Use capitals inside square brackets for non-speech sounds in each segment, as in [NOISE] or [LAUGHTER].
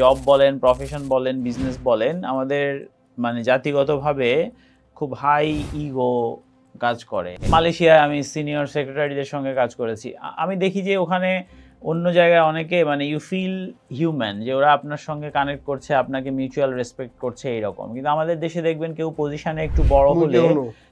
Job বলেন profession বলেন business বলেন, আমাদের মানে জাতিগতভাবে খুব হাই ইগো কাজ করে। মালয়েশিয়ায় আমি সিনিয়র সেক্রেটারিদের সঙ্গে কাজ করেছি। আমি দেখি যে ওখানে অন্য জায়গায় অনেকে মানে ইউ ফিল হিউম্যান যে ওরা আপনার সঙ্গে কানেক্ট করছে আপনাকে মিউচুয়াল রেসপেক্ট করছে এইরকম কিন্তু আমাদের দেশে দেখবেন কেউ পজিশনে একটু বড় হলে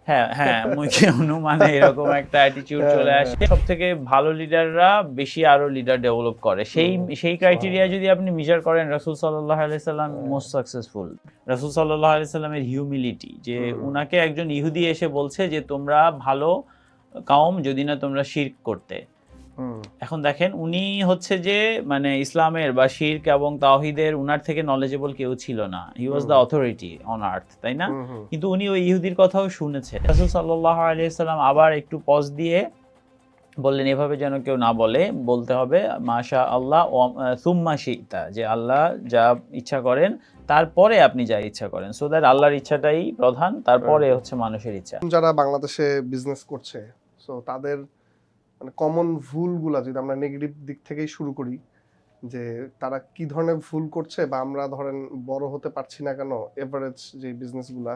হ্যাঁ হ্যাঁ মুখে অনু মানে এরকম একটা অ্যাটিটিউড হ্যাঁ, চলে আসে। সব থেকে ভালো লিডাররা বেশি আরও লিডার ডেভেলপ করে। সেই সেই ক্রাইটেরিয়া যদি আপনি মেজার করেন রাসূল সাল্লাল্লাহু আলাইহি সাল্লাম হ্যাঁ। মোস্ট সাকসেসফুল রাসূল সাল্লাল্লাহু আলাইহি সাল্লামের হিউমিলিটি যে উনাকে একজন ইহুদি এসে বলছে যে তোমরা ভালো কাউম যদি না তোমরা শিরক করতে। এখন দেখেন উনি হচ্ছে যে মানে ইসলামের বা শিরক এবং তাওহিদের উনার থেকে নলেজেবল কেউ ছিল না। He was the authority on earth তাই না? কিন্তু উনি ওই ইহুদির কথাও শুনেছে রাসূল সাল্লাল্লাহু আলাইহি সাল্লাম আবার একটু পজ দিয়ে বললেন এভাবে যেন কেউ না বলে বলতে হবে মাশা আল্লাহ সুম্মা শিতা যে আল্লাহ যা ইচ্ছা করেন তারপরে আপনি যা ইচ্ছা করেন। সো দ্যাট আল্লাহর ইচ্ছাটাই প্রধান তারপরে হচ্ছে মানুষের ইচ্ছা। যারা বাংলাদেশে বিজনেস করছে সো তাদের মানে কমন ভুলগুলা যদি আমরা নেগেটিভ দিক থেকেই শুরু করি যে তারা কি ধরনের ভুল করছে বা আমরা ধরেন বড় হতে পারছি না কেন এভারেজ যে বিজনেসগুলা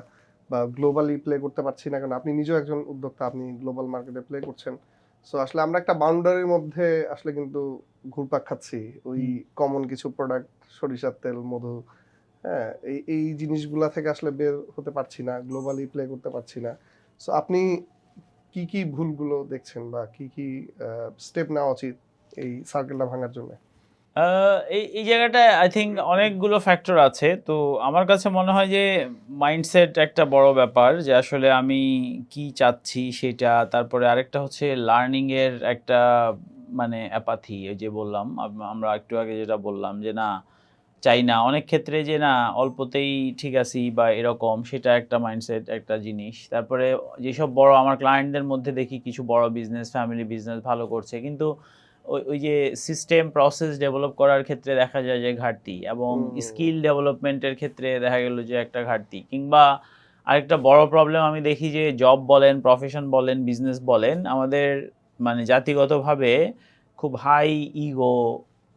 বা গ্লোবালি প্লে করতে পারছি না কেন আপনি নিজেও একজন উদ্যোক্তা আপনি গ্লোবাল মার্কেটে প্লে করছেন। সো আসলে আমরা একটা বাউন্ডারির মধ্যে আসলে কিন্তু ঘুরপাক খাচ্ছি। ওই কমন কিছু প্রোডাক্ট সরিষার তেল মধু হ্যাঁ এই এই জিনিসগুলা থেকে আসলে বের হতে পারছি না গ্লোবালি প্লে করতে পারছি না। সো আপনি কি কি ভুলগুলো দেখছেন বা কি কি স্টেপ নেওয়া উচিত এই সার্কেলটা ভাঙার জন্য? এই এই জায়গাটায় আই থিঙ্ক অনেকগুলো ফ্যাক্টর আছে। তো আমার কাছে মনে হয় যে মাইন্ডসেট একটা বড় ব্যাপার যে আসলে আমি কি চাচ্ছি সেটা। তারপরে আরেকটা হচ্ছে লার্নিংয়ের একটা মানে অ্যাপাথি ওই যে বললাম আমরা একটু আগে যেটা বললাম যে না চাই না। অনেক ক্ষেত্রে যে না অল্পতেই ঠিক আছি বা এরকম সেটা একটা মাইন্ডসেট একটা জিনিস। তারপরে যেসব বড় আমার ক্লায়েন্টদের মধ্যে দেখি কিছু বড় বিজনেস ফ্যামিলি বিজনেস ভালো করছে। কিন্তু ওই ওই যে সিস্টেম প্রসেস ডেভেলপ করার ক্ষেত্রে দেখা যায় যে ঘাটতি এবং স্কিল ডেভেলপমেন্টের ক্ষেত্রে দেখা গেল যে একটা ঘাটতি। কিংবা আরেকটা বড় প্রবলেম আমি দেখি যে জব বলেন প্রফেশন বলেন বিজনেস বলেন আমাদের মানে জাতিগতভাবে খুব হাই ইগো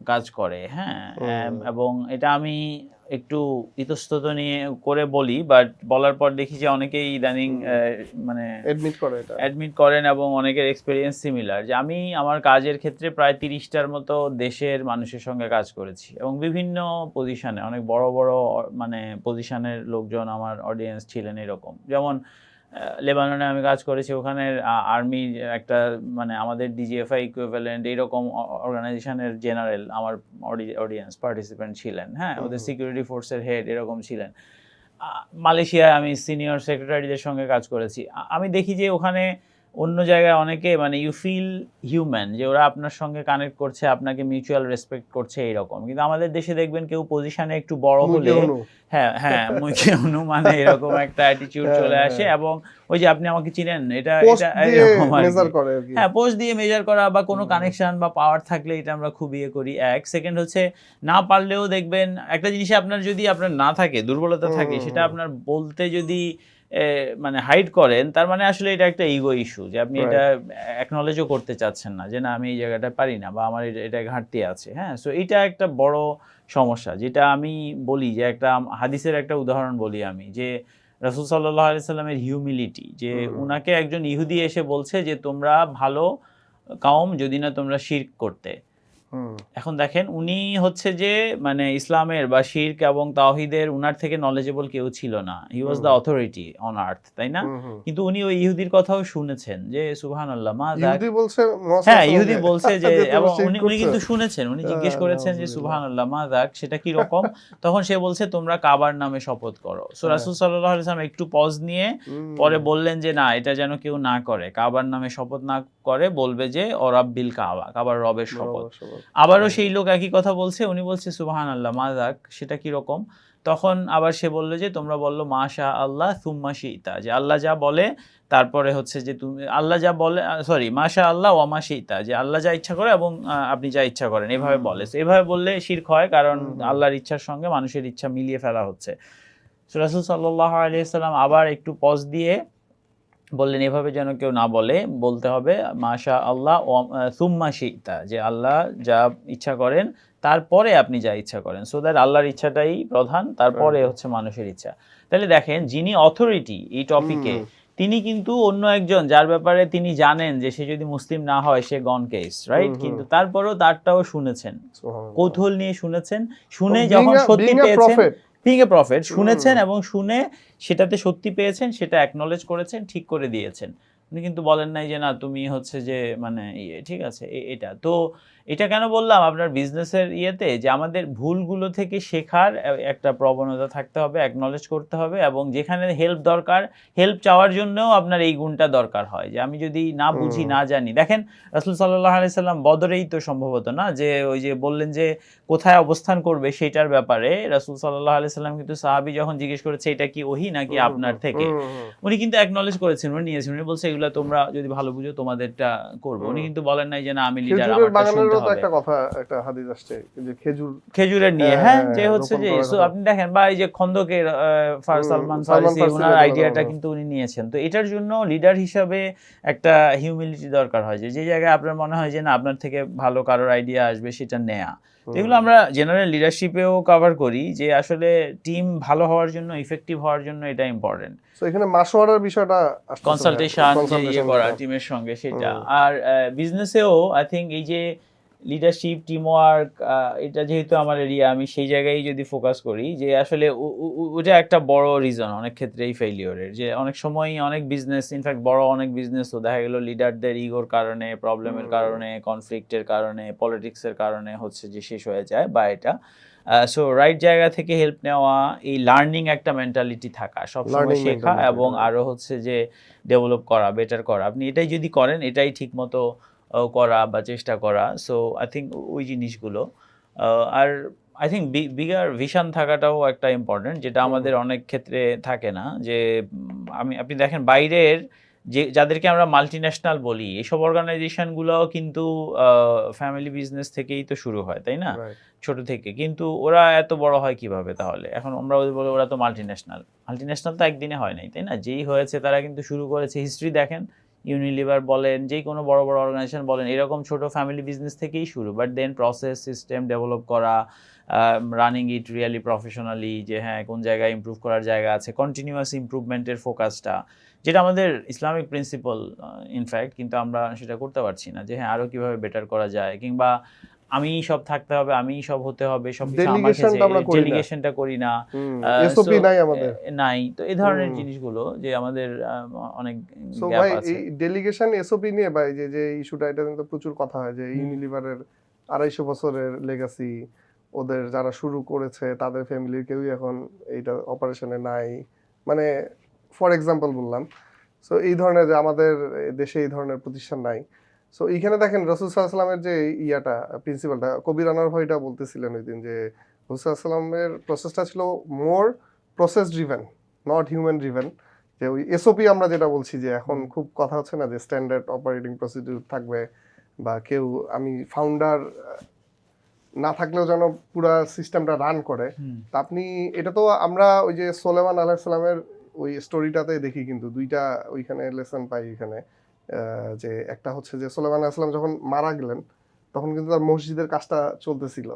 কাজ করে হ্যাঁ? এবং এটা আমি একটু ইতস্তত নিয়ে করে বলি বাট বলার পর দেখি যে অনেকেই ইদানিং মানে এডমিট করে এটা। অ্যাডমিট করেন এবং অনেকের এক্সপিরিয়েন্স সিমিলার যে আমি আমার কাজের ক্ষেত্রে প্রায় তিরিশটার মতো দেশের মানুষের সঙ্গে কাজ করেছি এবং বিভিন্ন পজিশনে অনেক বড় বড় মানে পজিশনের লোকজন আমার অডিয়েন্স ছিলেন এরকম। যেমন লেবাননে আমি কাজ করেছি ওখানে আর্মি একটা মানে আমাদের ডিজিএফআই ইকুইভ্যালেন্ট এইরকম অর্গানাইজেশনের জেনারেল আমার অডিয়েন্স পার্টিসিপেন্ট ছিলেন হ্যাঁ ওদের সিকিউরিটি ফোর্সের হেড এরকম ছিলেন। মালয়েশিয়ায় আমি সিনিয়র সেক্রেটারিদের সঙ্গে কাজ করেছি। আমি দেখি যে ওখানে অন্য জায়গায় অনেকে মানে ইউ ফিল হিউম্যান যে ওরা আপনার সঙ্গে কানেক্ট করছে আপনাকে মিউচুয়াল রেসপেক্ট করছে এইরকম। কিন্তু আমাদের দেশে দেখবেন কেউ পজিশনে একটু বড় হলে হ্যাঁ হ্যাঁ মুখে [LAUGHS] মানে এরকম একটা অ্যাটিটিউড চলে আসে হ্যাঁ। এবং ওই যে আপনি আমাকে চিনেন এটা এটা এরকম হ্যাঁ পোস্ট দিয়ে মেজার করা বা কোনো কানেকশন বা পাওয়ার থাকলে এটা আমরা খুব ইয়ে করি। এক সেকেন্ড হচ্ছে না পারলেও দেখবেন একটা জিনিসে আপনার যদি আপনার না থাকে দুর্বলতা থাকে সেটা আপনার বলতে যদি মানে হাইড করেন তার মানে আসলে এটা একটা ইগো ইস্যু যে আপনি এটা অ্যাকনলেজও করতে চাচ্ছেন না যে না আমি এই জায়গাটা পারি না বা আমার এটা- ঘাটতি আছে। হ্যাঁ সো এটা একটা বড় সমস্যা যেটা আমি বলি যে একটা হাদিসের একটা উদাহরণ বলি আমি যে রাসুল সাল্লাহ আলি সাল্লামের হিউমিলিটি যে। উনাকে একজন ইহুদি এসে বলছে যে তোমরা ভালো কাউম যদি না তোমরা শিরক করতে। এখন দেখেন উনি হচ্ছে যে মানে ইসলামের বা শিরক এবং তাওহিদের উনার থেকে নলেজেবল কেউ ছিল না he was. The authority on earth তাই না। কিন্তু উনি ওই ইহুদির কথাও শুনেছেন যে সুবহান আল্লাহ মা ইহুদি বলছে হ্যাঁ ইহুদি বলছে যে [LAUGHS] এবং উনি উনি কিন্তু শুনেছেন উনি জিজ্ঞেস করেছেন যে। সুবহান আল্লাহ মা যাক সেটা কি রকম [LAUGHS] তখন সে বলছে তোমরা কাবার নামে শপথ করো সো হ্যাঁ। রাসূল সাল্লাল্লাহু আলাইহি ওয়াসাল্লাম একটু পজ নিয়ে পরে বললেন যে না এটা যেন কেউ না করে কাবার নামে শপথ না করে বলবে যে অরাব্বিল কাবা কাবার রবের শপথ। আবারও সেই লোক একই কথা বলছে উনি বলছে সুবাহান আল্লাহ মা মাজাক সেটা কি রকম? তখন আবার সে বলল যে তোমরা বলল মা শাহ আল্লাহ সুম্মা শিতা যে আল্লাহ যা বলে তারপরে হচ্ছে যে তুমি আল্লাহ যা বলে সরি মাশা আল্লাহ ওয়ামা শিতা যে আল্লাহ যা ইচ্ছা করে এবং আপনি যা ইচ্ছা করেন এভাবে বলে। এভাবে বললে শির্ক হয় কারণ। আল্লাহর ইচ্ছার সঙ্গে মানুষের ইচ্ছা মিলিয়ে ফেলা হচ্ছে। রাসুল সাল্লাহ আলিয়া আবার একটু পজ দিয়ে বললেন এভাবে যেন কেউ না বলে বলতে হবে মাশা আল্লাহ সুম্মা শিতা যে আল্লাহ যা ইচ্ছা করেন তারপরে আপনি যা ইচ্ছা করেন। সো দ্যাট আল্লাহর ইচ্ছাটাই প্রধান তারপরে হচ্ছে মানুষের ইচ্ছা। তাহলে দেখেন যিনি অথরিটি এই টপিকে। তিনি কিন্তু অন্য একজন যার ব্যাপারে তিনি জানেন যে সে যদি মুসলিম না হয় সে গন কেস রাইট। কিন্তু তারপরেও তারটাও শুনেছেন। কৌতূহল নিয়ে শুনেছেন। শুনে যখন সত্যি পেয়েছেন বিং এ প্রফেট শুনেছেন এবং শুনে সেটাতে সত্যি পেয়েছেন সেটা অ্যাকনোলেজ করেছেন ঠিক করে দিয়েছেন। উনি কিন্তু বলেন নাই যে না তুমি হচ্ছে যে মানে ইয়ে ঠিক আছে এটা। তো এটা কেন বললাম? আপনার বিজনেসের ইয়েতে যে আমাদের ভুলগুলো থেকে শেখার একটা প্রবণতা থাকতে হবে অ্যাকনলেজ করতে হবে এবং যেখানে হেল্প দরকার হেল্প চাওয়ার জন্যও আপনার এই গুণটা দরকার হয়। যে আমি যদি না বুঝি না জানি। দেখেন রাসুল সাল্লাহ আলি সাল্লাম বদরেই তো সম্ভবত না? যে ওই যে বললেন যে কোথায় অবস্থান করবে সেটার ব্যাপারে রাসুল সাল্লাহ আলি সাল্লাম কিন্তু সাহাবি যখন জিজ্ঞেস করেছে এটা কি ওহি নাকি আপনার থেকে। উনি কিন্তু অ্যাকনলেজ করেছেন উনি নিয়েছেন। উনি বলছে এগুলো তোমরা যদি ভালো বুঝো তোমাদেরটা করব। উনি কিন্তু বলেন নাই যে না আমি লিডার খেজুরের তো একটা কথা একটা হাদিস আসছে যে খেজুর খেজুরের নিয়ে। হ্যাঁ, হ্যাঁ হ্যাঁ, যে হ্যাঁ, হচ্ছে যে আপনি দেখেন বা এই যে খন্দকের সালমান ফারসি ওনার আইডিয়াটা কিন্তু উনি নিয়েছেন। তো এটার জন্য লিডার হিসাবে একটা হিউমিলিটি দরকার হয় যে যে জায়গায় আপনার মনে হয় যে না আপনার থেকে ভালো কারোর আইডিয়া আসবে সেটা নেয়া। এগুলো আমরা জেনারেল লিডারশিপেও কভার করি যে আসলে টিম ভালো হওয়ার জন্য ইফেক্টিভ হওয়ার জন্য এটা ইম্পর্টেন্ট তো এখানে মাসোয়ারার বিষয়টা। কনসালটেশন যে ইয়ে করা। টিমের সঙ্গে সেটা। আর বিজনেসেও আই থিঙ্ক এই যে লিডারশিপ টিম ওয়ার্ক এটা যেহেতু আমার এরিয়া আমি সেই জায়গায় যদি ফোকাস করি যে আসলে ওটা একটা বড় রিজন অনেক ক্ষেত্রে ক্ষেত্রেই ফেলিওরের যে অনেক সময় অনেক বিজনেস ইনফ্যাক্ট বড় অনেক বিজনেসও দেখা গেল লিডারদের ইগোর কারণে প্রবলেমের। কারণে কনফ্লিক্টের কারণে পলিটিক্সের কারণে হচ্ছে যে শেষ হয়ে যায় বা এটা সো রাইট জায়গা থেকে হেল্প নেওয়া এই লার্নিং একটা মেন্টালিটি থাকা সবসময় শেখা এবং হ্যাঁ। আরও হচ্ছে যে ডেভেলপ করা বেটার করা আপনি এটাই যদি করেন এটাই ঠিক মতো করা বা চেষ্টা করা। সো আই থিঙ্ক ওই জিনিসগুলো। আর আই থিঙ্ক বিগার ভিশন থাকাটাও একটা ইম্পর্টেন্ট যেটা আমাদের অনেক ক্ষেত্রে থাকে না যে আমি আপনি দেখেন বাইরের যে যাদেরকে আমরা মাল্টি ন্যাশনাল বলি এইসব অর্গানাইজেশনগুলোও কিন্তু ফ্যামিলি বিজনেস থেকেই তো শুরু হয় তাই না? ছোট থেকে। কিন্তু ওরা এত বড় হয় কীভাবে তাহলে? এখন আমরা ওদের বলি ওরা তো মাল্টি ন্যাশনাল মাল্টি ন্যাশনাল তো একদিনে হয় নাই তাই না? যেই হয়েছে তারা কিন্তু শুরু করেছে। হিস্ট্রি দেখেন ইউনিলিভার বলেন, যে কোনো বড় বড় অর্গানাইজেশন বলেন, এরকম ছোট ফ্যামিলি বিজনেস থেকেই শুরু। But then process system develop করা রানিং ইট রিয়ালি প্রফেশনালি যে হ্যাঁ কোন জায়গায় ইম্প্রুভ করার জায়গা আছে কন্টিনিউয়াস ইম্প্রুভমেন্টের ফোকাসটা যেটা আমাদের ইসলামিক প্রিন্সিপাল ইনফ্যাক্ট কিন্তু আমরা সেটা করতে পারছি না, যে হ্যাঁ আরও কীভাবে বেটার করা যায়, কিংবা আমি সব থাকতে হবে আমি সব হতে হবে সব। ডেলিগেশনটা করি না। So, নাই আমাদের। নাই। তো এই ধরনের জিনিসগুলো যে আমাদের অনেক গ্যাপ ভাই আছে। এই ডেলিগেশন এসওপি নিয়ে ভাই যে যে ইস্যুটা এটা কিন্তু প্রচুর কথা হয় যে ইউনিলিভারের আড়াইশো বছরের লেগাসি ওদের যারা শুরু করেছে তাদের ফ্যামিলির কেউই এখন এইটা অপারেশনে নাই। মানে ফর এক্সাম্পল বললাম। সো এই ধরনের যে আমাদের দেশে এই ধরনের প্রতিষ্ঠান নাই। সো এইখানে দেখেন রসুল সাল্লামের যে ইয়াটা প্রিন্সিপালটা কবির আনার ভাইটা বলতেছিলেন ওই দিন যে রসুল সাল্লামের প্রসেসটা ছিল more process driven not human driven যে ওই এসওপি আমরা যেটা বলছি যে এখন খুব কথা হচ্ছে না যে স্ট্যান্ডার্ড অপারেটিং প্রসিডিউর থাকবে বা কেউ আমি ফাউন্ডার না থাকলেও যেন পুরো সিস্টেমটা রান করে। তা আপনি এটা তো আমরা ওই যে সোলেমান আলাহিসাল্লামের ওই স্টোরিটাতে দেখি কিন্তু দুইটা ওইখানে লেসন পাই এখানে। যে একটা হচ্ছে যে সোলেমান আলাহিসাল্লাম যখন মারা গেলেন তখন কিন্তু তার মসজিদের কাজটা চলতেছিল।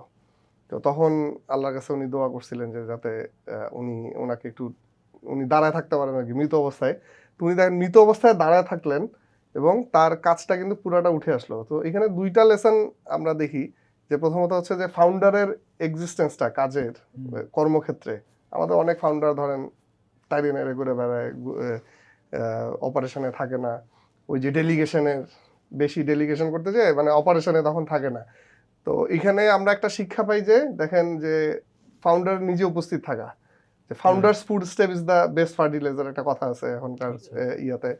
তো তখন আল্লাহর কাছে উনি দোয়া করছিলেন যে যাতে উনি ওনাকে একটু উনি দাঁড়ায় থাকতে পারেন আর কি মৃত অবস্থায়। তো উনি দেখেন মৃত অবস্থায় দাঁড়ায় থাকলেন এবং তার কাজটা কিন্তু পুরাটা উঠে আসলো। তো এখানে দুইটা লেসন আমরা দেখি যে প্রথমত হচ্ছে যে ফাউন্ডারের এক্সিস্টেন্সটা কাজের কর্মক্ষেত্রে। আমাদের অনেক ফাউন্ডার ধরেন টাইরি নেড়ে করে বেড়ায় অপারেশনে থাকে না। ওই যে ডেলিগেশনের বেশি ডেলিগেশন করতে যায় মানে অপারেশনে তখন থাকে না। তো এখানে আমরা একটা শিক্ষা পাই যে দেখেন যে ফাউন্ডার নিজে উপস্থিত থাকা। যে founder's footstep is the best fertiliser একটা কথা আছে এখনকার আচ্ছা। ইয়াতে।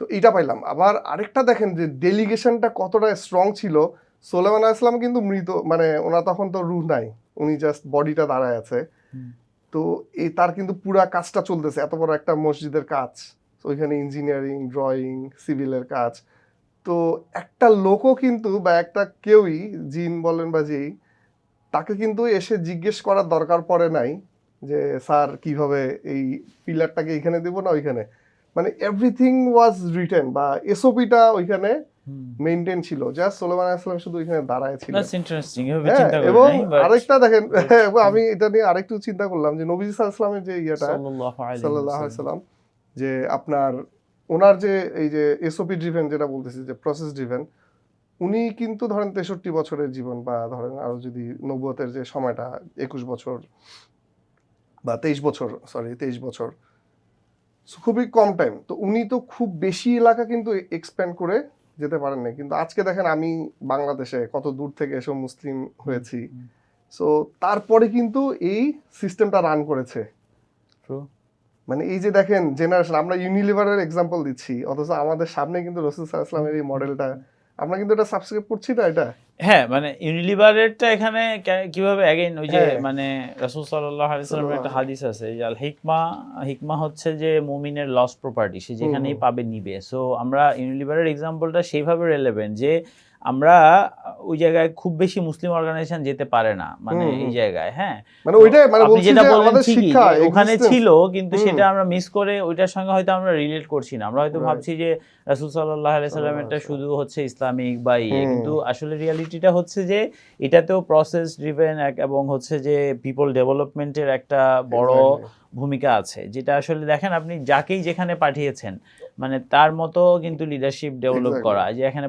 তো এটা পাইলাম। আবার আরেকটা দেখেন যে ডেলিগেশনটা কতটা স্ট্রং ছিল সোলেমান আসলাম কিন্তু মৃত মানে ওনার তখন তো রুহ নাই। উনি জাস্ট বডিটা দাঁড়ায় আছে। তো এই তার কিন্তু পুরা কাজটা চলতেছে এত বড় একটা মসজিদের কাজ। তো ওইখানে ইঞ্জিনিয়ারিং ড্রয়িং সিভিলের কাজ। তো একটা লোকও কিন্তু বা একটা কেউই জিন বলেন বা যেই তাকে কিন্তু এসে জিজ্ঞেস করার দরকার পড়ে নাই যে স্যার কীভাবে এই পিলারটাকে এখানে দেবো না ওইখানে? মানে এভরিথিং ওয়াজ রিটেন বা এসওপিটা ওইখানে মেনটেন ছিল। জাস্ট সোলেমান আসলাম শুধু ওইখানে দাঁড়ায় ছিল। হ্যাঁ, এবং আরেকটা দেখেন [LAUGHS] আমি এটা নিয়ে আরেকটু চিন্তা করলাম যে নবী সাল্লামের যে ইয়েটা সাল্লাহ। সাল্লাম যে আপনার ওনার যে এই যে এসওপি ড্রিভেন যেটা বলতেছি যে প্রসেস ড্রিভেন উনি কিন্তু ধরেন তেষট্টি বছরের জীবন বা ধরেন আরও যদি নব্বতের যে সময়টা একুশ বছর বা তেইশ বছর সরি তেইশ বছর খুবই কম টাইম তো উনি তো খুব বেশি এলাকা কিন্তু এক্সপ্যান্ড করে যেতে পারেন না কিন্তু আজকে দেখেন আমি বাংলাদেশে কত দূর থেকে এসব মুসলিম হয়েছি। সো তারপরে কিন্তু এই সিস্টেমটা রান করেছে. মানে এই যে দেখেন জেনারেশন আমরা ইউনিলিভারের এক্সাম্পল দিচ্ছি অথচ আমাদের সামনে কিন্তু রসুল সাল্লামের এই মডেলটা আমরা কিন্তু এটা সাবস্ক্রাইব করছি না এটা? হ্যাঁ মানে ইউনিলিভারেরটা এখানে কীভাবে অ্যাগেইন ওই যে হ্যাঁ। মানে রাসূল সাল্লাল্লাহু আলাইহি সাল্লামের একটা হাদিস আছে যে আল হিকমা হিকমা হচ্ছে যে মুমিনের লস প্রপার্টি সে যেখানেই পাবে নিবে। সো আমরা ইউনিলিভারের এক্সাম্পলটা সেইভাবে রেলেভেন্ট যে আমরা ওই জায়গায় খুব বেশি মুসলিম অর্গানাইজেশন যেতে পারে না মানে এই জায়গায় হ্যাঁ? মানে ওইটাই মানে বলছি যেটা বললেন ঠিকই ওখানে ছিল কিন্তু সেটা আমরা মিস করে ওইটার সঙ্গে হয়তো আমরা রিলেট করছি না। আমরা হয়তো ভাবছি যে রাসূল সাল্লাল্লাহু আলাইহি সাল্লামেরটা শুধু হচ্ছে ইসলামিক বা ইয়ে কিন্তু আসলে রিয়ালিটিটা হচ্ছে যে এটাতেও প্রসেস ড্রিভেন এবং হচ্ছে যে পিপল ডেভেলপমেন্টের একটা বড় ভূমিকা আছে যেটা আসলে দেখেন আপনি যাকেই যেখানে পাঠিয়েছেন মানে তার মতো কিন্তু লিডারশিপ ডেভেলপ করা যে এখানে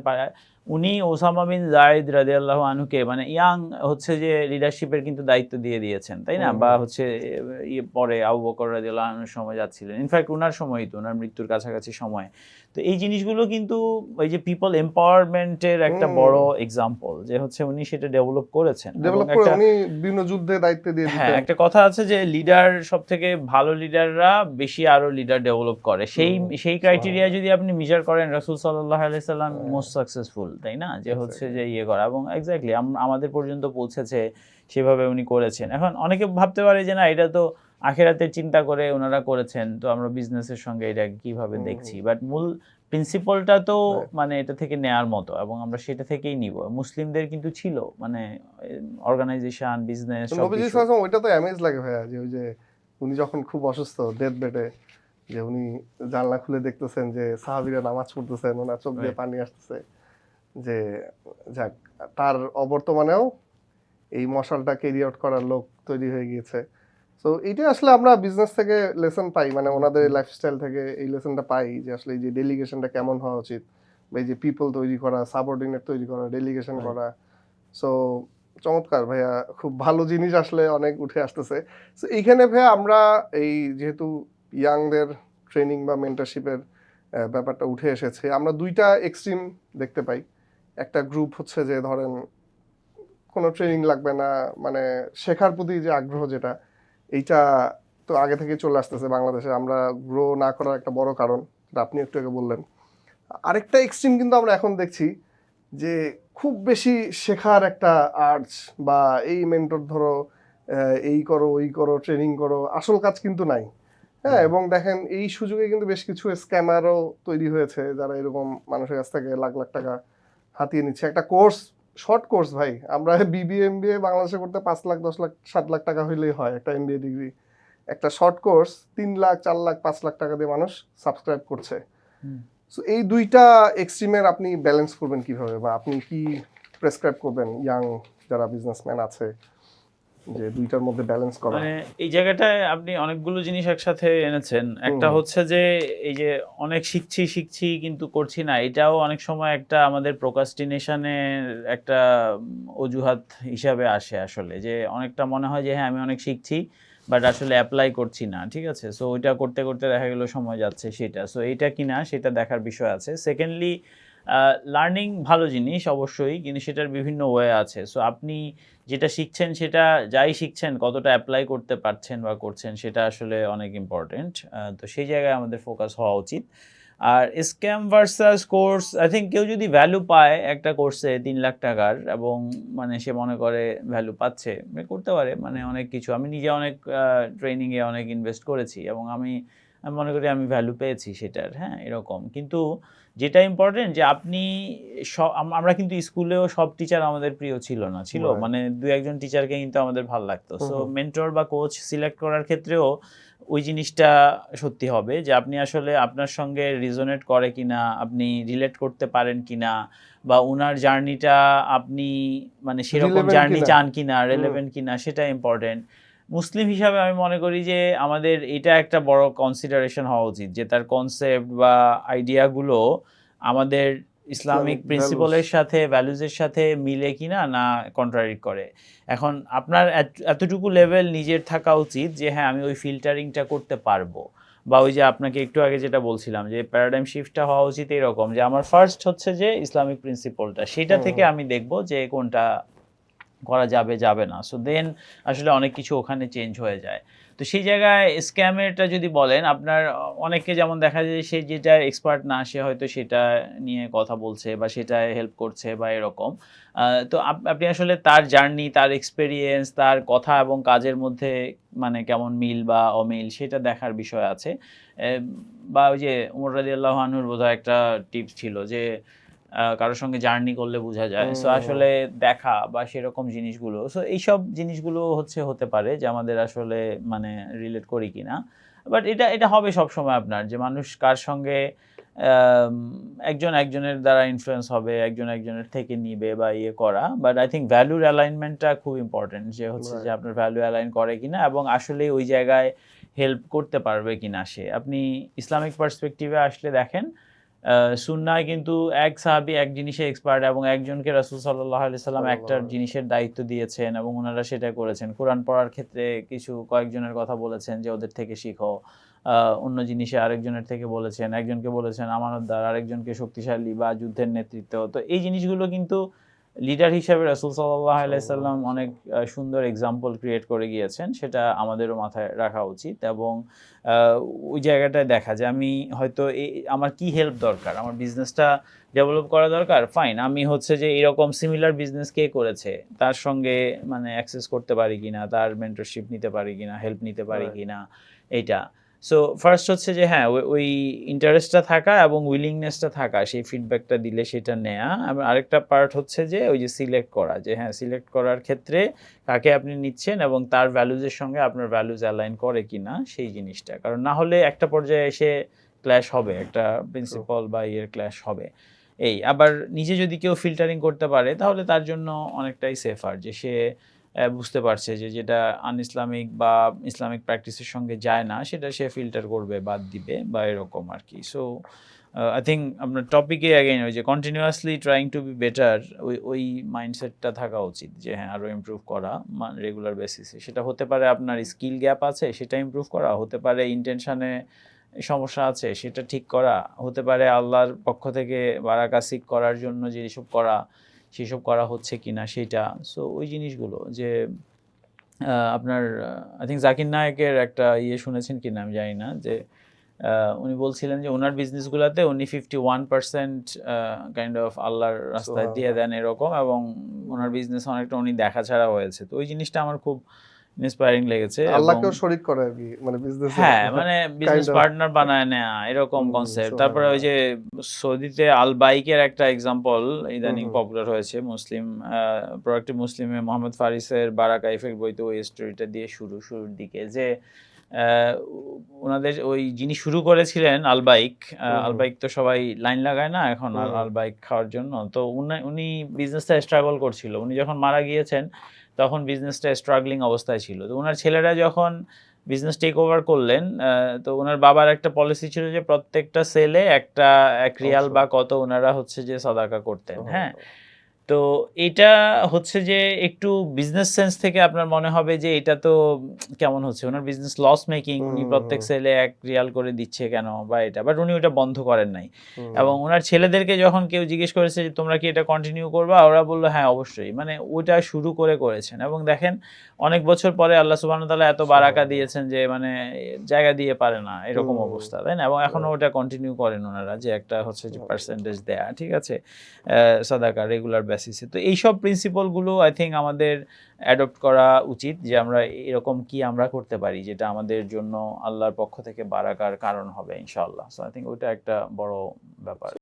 উনি ওসামা বিন জায়দ রাজি আল্লাহ আনুকে মানে ইয়াং হচ্ছে যে লিডারশিপের কিন্তু দায়িত্ব দিয়ে দিয়েছেন তাই না? বা হচ্ছে ইয়ে পরে আবু বকর আল্লাহ আনুর সময় যাচ্ছিলেন। ইনফ্যাক্ট ওনার সময়ই তো ওনার মৃত্যুর কাছাকাছি সময়। তো এই জিনিসগুলো কিন্তু ওই যে পিপল এম্পাওয়ারমেন্টের একটা বড় এক্সাম্পল যে হচ্ছে উনি সেটা ডেভেলপ করেছেন ডেভেলপ করে একটা- উনি বিভিন্ন যুদ্ধে দায়িত্ব দিয়ে হ্যাঁ একটা কথা আছে যে লিডার সব থেকে ভালো লিডাররা বেশি আরও লিডার ডেভেলপ করে। সেই সেই ক্রাইটেরিয়া যদি আপনি মেজার করেন রাসূল সাল্লাল্লাহু আলাইহি সাল্লাম। মোস্ট সাকসেসফুল তাই না? যে হচ্ছে যে ইয়ে করা এবং এক্স্যাক্টলি আমাদের পর্যন্ত পৌঁছেছে সেভাবে উনি করেছেন। এখন অনেকে ভাবতে পারে যে না এটা তো আখেরাতের চিন্তা করে ওনারা করেছেন তো আমরা বিজনেসের সঙ্গে এটা কীভাবে দেখছি? বাট মূল প্রিন্সিপালটা তো মানে এটা থেকে নেয়ার মতো এবং আমরা সেটা থেকেই নিব। মুসলিমদের কিন্তু ছিল মানে অর্গানাইজেশন বিজনেস ওইটা তো অ্যামেজ লাগে ভাইয়া যে ওই যে উনি যখন খুব অসুস্থ ডেথ বেডে যে উনি জানলা খুলে দেখতেছেন যে সাহাবিরা নামাজ পড়তেছেন ওনার চোখ দিয়ে. পানি আসতেছে। যে যাক তার অবর্তমানেও এই মশালটা ক্যারি আউট করার লোক তৈরি হয়ে গিয়েছে। তো এটা আসলে আমরা বিজনেস থেকে লেসন পাই মানে ওনাদের লাইফস্টাইল থেকে এই লেসনটা পাই যে আসলে এই যে ডেলিগেশনটা কেমন হওয়া উচিত বা এই যে পিপল তৈরি করা সাবঅর্ডিনেট তৈরি করা ডেলিগেশন করা। সো চমৎকার ভাইয়া খুব ভালো জিনিস আসলে অনেক উঠে আসতেছে। সো এইখানে ভাইয়া আমরা এই যেহেতু ইয়াংদের ট্রেনিং বা মেন্টারশিপের ব্যাপারটা উঠে এসেছে আমরা দুইটা এক্সট্রিম দেখতে পাই। একটা গ্রুপ হচ্ছে যে ধরেন কোনো ট্রেনিং লাগবে না মানে শেখার প্রতি যে আগ্রহ যেটা এইটা তো আগে থেকে চলে আসতেছে বাংলাদেশে। আমরা গ্রো না করার একটা বড় কারণ যেটা আপনি একটু আগে বললেন। আরেকটা এক্সট্রিম কিন্তু আমরা এখন দেখছি যে খুব বেশি শেখার একটা আর্টস বা এই মেন্টর ধরো এই করো ওই করো ট্রেনিং করো আসল কাজ কিন্তু নাই। হ্যাঁ এবং দেখেন এই সুযোগে কিন্তু বেশ কিছু স্ক্যামারও তৈরি হয়েছে যারা এরকম মানুষের কাছ থেকে লাখ লাখ টাকা হাতিয়ে নিচ্ছে। একটা কোর্স শর্ট কোর্স ভাই। আমরা [LAUGHS] বিবিএ এমবিএ বাংলাদেশে করতে পাঁচ লাখ দশ লাখ সাত লাখ টাকা হইলেই হয় একটা এমবিএ ডিগ্রি একটা শর্ট কোর্স তিন লাখ চার লাখ পাঁচ লাখ টাকা দিয়ে মানুষ সাবস্ক্রাইব করছে। সো এই দুইটা এক্সট্রিমের আপনি ব্যালেন্স করবেন কীভাবে? বা আপনি কি প্রেসক্রাইব করবেন? ইয়াং যারা বিজনেসম্যান আছে যে দুইটার মধ্যে ব্যালেন্স করা। মানে এই জায়গাটায় আপনি অনেকগুলো জিনিস একসাথে এনেছেন। একটা হচ্ছে যে এই যে অনেক শিখছি শিখছি কিন্তু করছি না। এটাও অনেক সময় একটা আমাদের প্রোকাস্টিনেশনের একটা অজুহাত হিসাবে আসে আসলে। যে অনেকটা মনে হয় যে হ্যাঁ আমি অনেক শিখছি বাট আসলে অ্যাপ্লাই করছি না। ঠিক আছে? সো ওইটা করতে করতে দেখা গেল সময় যাচ্ছে সেটা। সো এইটা কি না সেটা দেখার বিষয় আছে। সেকেন্ডলি লার্নিং ভালো জিনিস অবশ্যই, কিন্তু সেটার বিভিন্ন ওয়ে আছে। সো আপনি যেটা শিখছেন, সেটা যাই শিখছেন, কতটা অ্যাপ্লাই করতে পারছেন বা করছেন, সেটা আসলে অনেক ইম্পর্টেন্ট তো সেই জায়গায় আমাদের ফোকাস হওয়া উচিত। আর scam versus course I think কেউ যদি ভ্যালু পায় একটা কোর্সে তিন লাখ টাকার, এবং মানে সে মনে করে ভ্যালু পাচ্ছে করতে পারে মানে অনেক কিছু। আমি নিজে অনেক ট্রেনিংয়ে অনেক ইনভেস্ট করেছি, এবং আমি আমি মনে করি আমি ভ্যালু পেয়েছি সেটার হ্যাঁ এরকম। কিন্তু যেটা ইম্পর্টেন্ট যে আপনি সব আমরা কিন্তু স্কুলেও সব টিচার আমাদের প্রিয় ছিল না ছিল? মানে দু একজন টিচারকে কিন্তু আমাদের ভালো লাগতো। সো মেন্টর বা কোচ সিলেক্ট করার ক্ষেত্রেও ওই জিনিসটা সত্যি হবে যে আপনি আসলে আপনার সঙ্গে রিজোনেট করে কিনা আপনি রিলেট করতে পারেন কিনা বা ওনার জার্নিটা আপনি মানে সেরকম জার্নি চান কিনা রেলেভেন্ট কিনা সেটা ইম্পর্টেন্ট মুসলিম হিসাবে আমি মনে করি যে আমাদের এটা একটা বড় কনসিডারেশন হওয়া উচিত যে তার কনসেপ্ট বা আইডিয়াগুলো আমাদের ইসলামিক প্রিন্সিপালের সাথে ভ্যালুজের সাথে মিলে কিনা না কন্ট্রারি করে। এখন আপনার এতটুকু লেভেল নিজের থাকা উচিত যে হ্যাঁ আমি ওই ফিল্টারিংটা করতে পারব। বা ওই যে আপনাকে একটু আগে যেটা বলছিলাম যে প্যারাডাইম শিফটটা হওয়া উচিত এরকম যে আমার ফার্স্ট হচ্ছে যে ইসলামিক প্রিন্সিপালটা সেটা থেকে আমি দেখব যে কোনটা করা যাবে যাবে না। সো দেন আসলে অনেক কিছু ওখানে চেঞ্জ হয়ে যায়। তো সেই জায়গায় স্ক্যামেরটা যদি বলেন, আপনার অনেককে যেমন দেখা যায় সে যেটা এক্সপার্ট না, সে হয়তো সেটা নিয়ে কথা বলছে বা সেটা হেল্প করছে বা এরকম। তো আপনি আসলে তার জার্নি তার এক্সপেরিয়েন্স তার কথা এবং কাজের মধ্যে মানে কেমন মিল বা অমিল সেটা দেখার বিষয় আছে। বা ওই যে উমর রাজি আল্লাহ আনহুর বোধহয় একটা টিপস ছিল যে কারোর সঙ্গে জার্নি করলে বোঝা যায়। সো আসলে দেখা বা সেরকম জিনিসগুলো। সো এইসব জিনিসগুলো হচ্ছে হতে পারে যে আমাদের আসলে মানে রিলেট করি কিনা। বাট এটা এটা হবে সব সময় আপনার যে মানুষ কার সঙ্গে একজন একজনের দ্বারা ইনফ্লুয়েন্স হবে একজন একজনের থেকে নিবে বা ইয়ে করা। বাট আই থিঙ্ক ভ্যালুর অ্যালাইনমেন্টটা খুব ইম্পর্টেন্ট যে হচ্ছে যে আপনার ভ্যালু অ্যালাইন করে কিনা এবং আসলে ওই জায়গায় হেল্প করতে পারবে কিনা সে। আপনি ইসলামিক পার্সপেক্টিভে আসলে দেখেন সুন্নায় কিন্তু এক সাহাবি এক জিনিসে এক্সপার্ট এবং একজনকে রাসুল সাল্লাহ সাল্লাম একটা জিনিসের দায়িত্ব দিয়েছেন এবং ওনারা সেটা করেছেন। কোরআন পড়ার ক্ষেত্রে কিছু কয়েকজনের কথা বলেছেন যে ওদের থেকে শিখো। অন্য জিনিসে আরেকজনের থেকে বলেছেন। একজনকে বলেছেন আমানতদার আরেকজনকে শক্তিশালী বা যুদ্ধের নেতৃত্ব। তো এই জিনিসগুলো কিন্তু লিডার হিসাবে রাসুল সাল্লাহ আলাইসাল্লাম অনেক সুন্দর এক্সাম্পল ক্রিয়েট করে গিয়েছেন সেটা আমাদেরও মাথায় রাখা উচিত এবং ওই জায়গাটায় দেখা যায় আমি হয়তো এই আমার কি হেল্প দরকার আমার বিজনেসটা ডেভেলপ করা দরকার ফাইন আমি হচ্ছে যে এরকম সিমিলার বিজনেস কে করেছে তার সঙ্গে মানে অ্যাক্সেস করতে পারি কিনা তার মেন্টরশিপ নিতে পারি কিনা হেল্প নিতে পারি. কিনা এইটা সো ফার্স্ট হচ্ছে যে হ্যাঁ ওই- ওই ইন্টারেস্টটা থাকা এবং উইলিংনেসটা থাকা সেই ফিডব্যাকটা দিলে সেটা নেয়া। এবং আরেকটা পার্ট হচ্ছে যে ওই যে সিলেক্ট করা যে হ্যাঁ সিলেক্ট করার ক্ষেত্রে কাকে আপনি নিচ্ছেন এবং তার ভ্যালুজের সঙ্গে আপনার ভ্যালুজ অ্যালাইন করে কি না সেই জিনিসটা। কারণ না হলে একটা পর্যায়ে এসে ক্ল্যাশ হবে একটা প্রিন্সিপাল বা ইয়ের ক্ল্যাশ হবে। এই আবার নিজে যদি কেউ ফিল্টারিং করতে পারে তাহলে তার জন্য অনেকটাই সেফার যে সে বুঝতে পারছে যে যেটা আন ইসলামিক বা ইসলামিক প্র্যাকটিসের সঙ্গে যায় না, সেটা সে ফিল্টার করবে, বাদ দিবে বা এরকম আর কি। সো আই থিঙ্ক আপনার টপিকে অ্যাগেন ওই যে continuously trying to be better ওই ওই মাইন্ডসেটটা থাকা উচিত যে হ্যাঁ আরও ইমপ্রুভ করা রেগুলার বেসিসে সেটা হতে পারে আপনার স্কিল গ্যাপ আছে, সেটা ইমপ্রুভ করা, হতে পারে ইন্টেনশনে সমস্যা আছে, সেটা ঠিক করা, হতে পারে আল্লাহর পক্ষ থেকে বারাকা সিক করার জন্য যেসব করা সেসব করা হচ্ছে কি না সেটা। সো ওই জিনিসগুলো যে আপনার আই থিঙ্ক জাকির নায়কের একটা ইয়ে শুনেছেন কিনা আমি জানি না যে আহ, উনি বলছিলেন যে ওনার বিজনেসগুলোতে উনি fifty one percent kind of আল্লাহর রাস্তায় দিয়ে দেন এরকম এবং ওনার বিজনেস অনেকটা উনি দেখা ছাড়া হয়েছে। তো ওই জিনিসটা আমার খুব ইন্সপায়ারিং লেগেছে আল্লাহকেও শরিক করে আর কি মানে বিজনেস হ্যাঁ মানে বিজনেস পার্টনার বানায় নেয়া এরকম কনসেপ্ট তারপরে ওই হ্যাঁ। যে সৌদিতে আল বাইকের একটা এক্সাম্পল ইদানিং। পপুলার হয়েছে মুসলিম প্রোডাক্টিভ মুসলিমে মোহাম্মদ ফারিসের বারাকা ইফেক্ট বইতে ওই স্টোরিটা দিয়ে শুরু শুরুর দিকে যে ওনাদের ওই যিনি শুরু করেছিলেন আলবাইক আলবাইক তো সবাই লাইন লাগায় না এখন। আলবাইক খাওয়ার জন্য তো উনি উনি বিজনেসটা স্ট্রাগল করছিল উনি যখন মারা গিয়েছেন তখন বিজনেসটা স্ট্রাগলিং অবস্থায় ছিল। তো ওনার ছেলেরা যখন বিজনেস টেক ওভার করলেন আহ, তো ওনার বাবার একটা পলিসি ছিল যে প্রত্যেকটা সেলে একটা এক রিয়াল বা কত ওনারা হচ্ছে যে সদাকা করতেন হ্যাঁ? তো এটা হচ্ছে যে একটু বিজনেস সেন্স থেকে আপনার মনে হবে যে এটা তো কেমন হচ্ছে? ওনার বিজনেস লস মেকিং উনি প্রত্যেক। সেলে এক রিয়াল করে দিচ্ছে কেন বা এটা? বাট উনি ওটা বন্ধ করেন নাই। এবং ওনার ছেলেদেরকে যখন কেউ জিজ্ঞেস করেছে যে তোমরা কি এটা কন্টিনিউ করবা? ওরা বলল হ্যাঁ অবশ্যই। মানে ওটা শুরু করে করেছেন। এবং দেখেন অনেক বছর পরে আল্লাহ সুবাহ তাআলা এত বারাকা দিয়েছেন যে মানে জায়গা দিয়ে পারে না এরকম অবস্থা তাই না? এবং এখনও ওটা কন্টিনিউ করেন ওনারা যে একটা হচ্ছে যে পার্সেন্টেজ দেয়া ঠিক আছে? সাদাকা রেগুলার বেসিসে তো এইসব প্রিন্সিপালগুলো আই থিঙ্ক আমাদের অ্যাডপ্ট করা উচিত যে আমরা এরকম কি আমরা করতে পারি যেটা আমাদের জন্য আল্লাহর পক্ষ থেকে বারাকার কারণ হবে ইনশাল্লাহ সো আই থিঙ্ক ওইটা একটা বড় ব্যাপার।